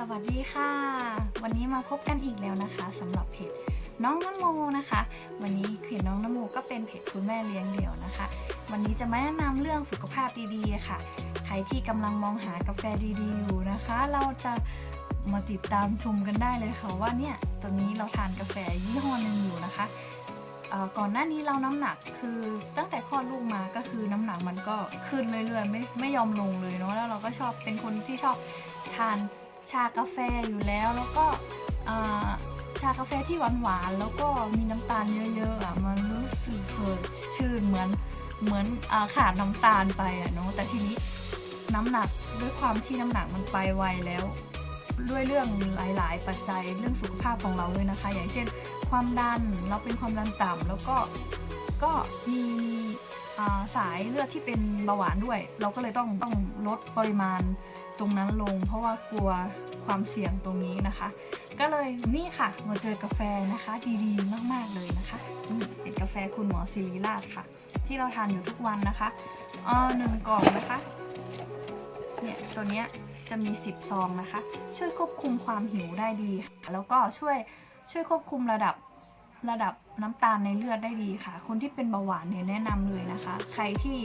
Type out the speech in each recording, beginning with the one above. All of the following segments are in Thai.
สวัสดีค่ะ วันนี้มาพบกันอีกแล้วนะคะสำหรับเพจน้องนโมนะคะ วันนี้เพจน้องนโมก็เป็นเพจคุณแม่เลี้ยงเดี่ยวนะคะ วันนี้จะมาแนะนำเรื่องสุขภาพดีๆค่ะ ใครที่กำลังมองหากาแฟดีๆอยู่นะคะ เราจะมาติดตามชมกันได้เลยค่ะว่าเนี่ยตอนนี้เราทานกาแฟยี่ห้อหนึ่งอยู่นะคะก่อนหน้านี้เราน้ำหนักคือตั้งแต่คลอดลูกมาก็คือน้ำหนักมันก็ขึ้นเรื่อยๆไม่ไม่ยอมลงเลยเนาะแล้วเราก็ชอบเป็นคนที่ชอบทาน ชากาแฟอยู่แล้ว แล้วก็ชากาแฟที่หวานๆแล้วก็มีน้ำตาลเยอะๆอะมันรู้สึกเผิดชื่นเหมือนเหมือนอขาดน้ำตาลไปอะเนาะแต่ทีนี้น้ำหนักด้วยความที่น้ำหนักมันไปไวแล้ว ด้วยเรื่องหลาย ๆ ปัจจัยเรื่องสุขภาพของเราเลยนะคะ อย่างเช่น ความดันเราเป็นความดันต่ำแล้วก็ก็มีสายเลือดที่เป็นเบาหวานด้วย เราก็เลยต้องต้องลดปริมาณ ตรงนั้นลง เพราะว่ากลัวความเสี่ยงตรงนี้นะคะ ก็เลยนี่ค่ะมาเจอกาแฟนะคะ ดีๆ มากๆเลยนะคะนี่เป็นกาแฟคุณหมอศิริราชค่ะ ที่เราทานอยู่ทุกวันนะคะอ่าหนึ่งกล่องนะคะเนี่ยตัวเนี้ยจะมี 10 ซองนะคะ ช่วยควบคุมความหิวได้ดีค่ะแล้วก็ช่วยช่วยควบคุมระดับ ระดับน้ำตาลในเลือดได้ดีค่ะ คนที่เป็นเบาหวานเนี่ยแนะนำเลยนะคะ ใครที่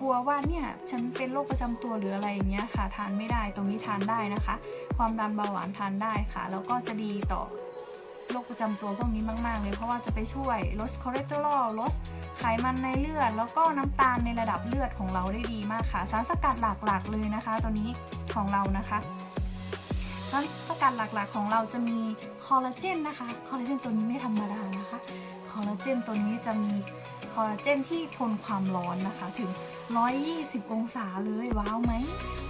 กลัวว่าเนี่ยฉันเป็นโรคประจำตัวหรืออะไรอย่างเงี้ยค่ะ ทานไม่ได้ตรงนี้ทานได้นะคะ ความดันเบาหวานทานได้ค่ะ แล้วก็จะดีต่อโรคประจำตัวพวกนี้มาก ๆ เลย เพราะว่าจะไปช่วยลดคอเลสเตอรอลลดไขมันในเลือด แล้วก็น้ำตาลในระดับเลือดของเราได้ดีมากค่ะ สารสกัดหลักๆเลยนะคะ ตัวนี้ของเรานะคะารสกัดหลักๆ ของเราจะมีคอลลาเจนนะคะ คอลลาเจนตัวนี้ไม่ธรรมดานะคะ คอลลาเจนตัวนี้จะมีคอลลาเจนที่ทนความร้อนนะคะ ถึง 120 องศาเลยว้าวไหม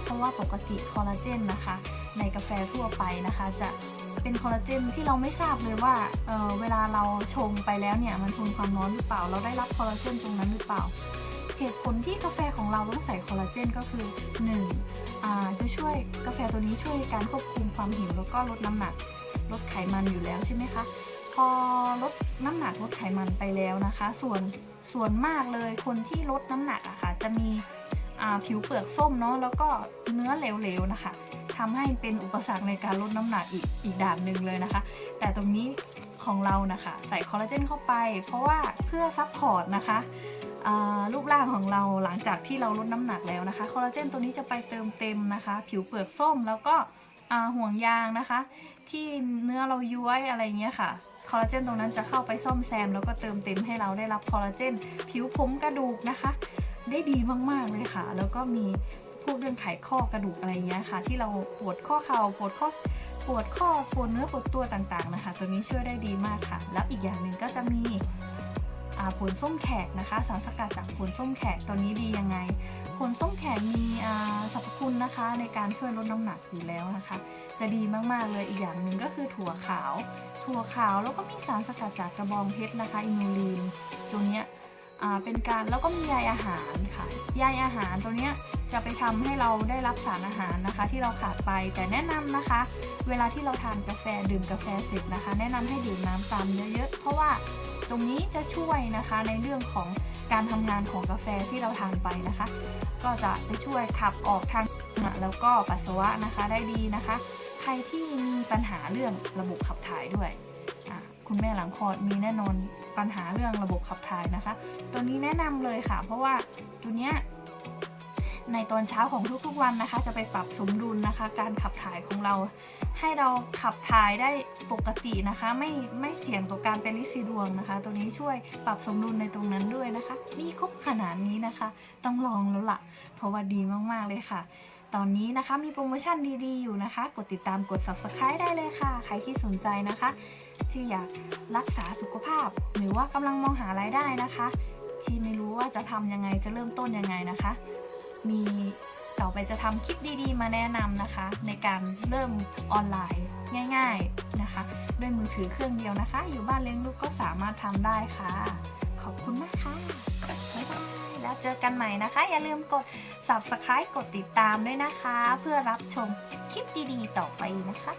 เพราะว่าปกติคอลลาเจนนะคะ ในกาแฟทั่วไปนะคะ จะเป็นคอลลาเจนที่เราไม่ทราบเลยว่าเเวลาเราชงไปแล้วเนี่ยมันทนความร้อนหรือเปล่า เราได้รับคอลลาเจนตรงนั้นหรือเปล่า เหตุผลที่กาแฟของเราต้องใส่คอลลาเจนก็คือ 1. จะช่วยกาแฟตัวนี้ช่วยการควบคุมความหิวแล้วก็ลดน้ำหนักลดไขมันอยู่แล้วใช่ไหมคะ พอลดน้ำหนักลดไขมันไปแล้วนะคะ ส่วนส่วนมากเลยคนที่ลดน้ำหนักอะค่ะจะมีผิวเปลือกส้มเนาะแล้วก็เนื้อเหลวๆนะคะทำให้เป็นอุปสรรคในการลดน้ำหนักอีกอีกด่านหนึ่งเลยนะคะ แต่ตรงนี้ของเรานะคะ ใส่คอลลาเจนเข้าไป เพราะว่าเพื่อซัพพอร์ตนะคะ รูปร่างของเราหลังจากที่เราลดน้ำหนักแล้วนะคะคอลลาเจนตัวนี้จะไปเติมเต็มนะคะ ผิวเปลือกส้มแล้วก็ห่วงยางนะคะ ที่เนื้อเราย้วยอะไรเงี้ยค่ะคอลลาเจนตรงนั้นจะเข้าไปซ่อมแซม แล้วก็เติมเต็มให้เราได้รับคอลลาเจนผิวผมกระดูกนะคะ ได้ดีมากๆเลยค่ะ แล้วก็มีพวกเรื่องไขข้อกระดูกอะไรเงี้ยค่ะ ที่เราปวดข้อเข่าปวดข้อปวดข้อปวดเนื้อปวดตัวต่างๆนะคะ ตัวนี้ช่วยได้ดีมากค่ะ แล้วอีกอย่างหนึ่งก็จะมี ผลส้มแขกนะคะ สารสกัดจากผลส้มแขกตัวนี้ดียังไง ผลส้มแขกมีสรรพคุณนะคะ ในการช่วยลดน้ำหนักอยู่แล้วนะคะ จะดีมากๆเลยอีกอย่างหนึ่งก็คือถั่วขาว ถั่วขาวแล้วก็มีสารสกัดจากกระบองเพชรนะคะอินูลีนตัวเนี้ยเป็นการแล้วก็มีใยอาหารค่ะใยอาหารตัวเนี้ย จะไปทำให้เราได้รับสารอาหารนะคะ ที่เราขาดไปแต่แนะนำนะคะ เวลาที่เราทานกาแฟดื่มกาแฟเสร็จนะคะ แนะนำให้ดื่มน้ำตามเยอะๆเพราะว่าตรงนี้จะช่วยนะคะในเรื่องของการทำงานของกาแฟที่เราทานไปนะคะ ก็จะไปช่วยขับออกทางแล้วก็ปัสสาวะนะคะได้ดีนะคะ ใครที่มีปัญหาเรื่องระบบขับถ่ายด้วยคุณแม่หลังคลอดมีแน่นอนปัญหาเรื่องระบบขับถ่ายนะคะ ตัวนี้แนะนำเลยค่ะ เพราะว่าตัวเนี้ย ในตอนเช้าของทุกๆวันนะคะ จะไปปรับสมดุลนะคะ การขับถ่ายของเรา ให้เราขับถ่ายได้ปกตินะคะ ไม่ไม่เสี่ยงต่อการเป็นลิซิดวงนะคะ ตัวนี้ช่วยปรับสมดุลในตรงนั้นด้วยนะคะมีครบขนาดนี้นะคะ ต้องลองแล้วล่ะ เพราะว่าดีมากๆเลยค่ะ ตอนนี้นะคะมีโปรโมชั่นดีๆอยู่นะคะ กดติดตามกด subscribe ได้เลยค่ะ ใครที่สนใจนะคะ ที่อยากรักษาสุขภาพ หรือว่ากำลังมองหารายได้นะคะ ที่ไม่รู้ว่าจะทำยังไงจะเริ่มต้นยังไงนะคะ มีต่อไปจะทำคลิปดีๆ มาแนะนำนะคะ ในการเริ่มออนไลน์ง่ายๆนะคะ ด้วยมือถือเครื่องเดียวนะคะ อยู่บ้านเลี้ยงลูกก็สามารถทำได้ค่ะ ขอบคุณมากค่ะบ๊ายบายแล้วเจอกันใหม่นะคะ อย่าลืมกด subscribe กดติดตามด้วยนะคะ เพื่อรับชมคลิปดีๆ ต่อไปนะคะ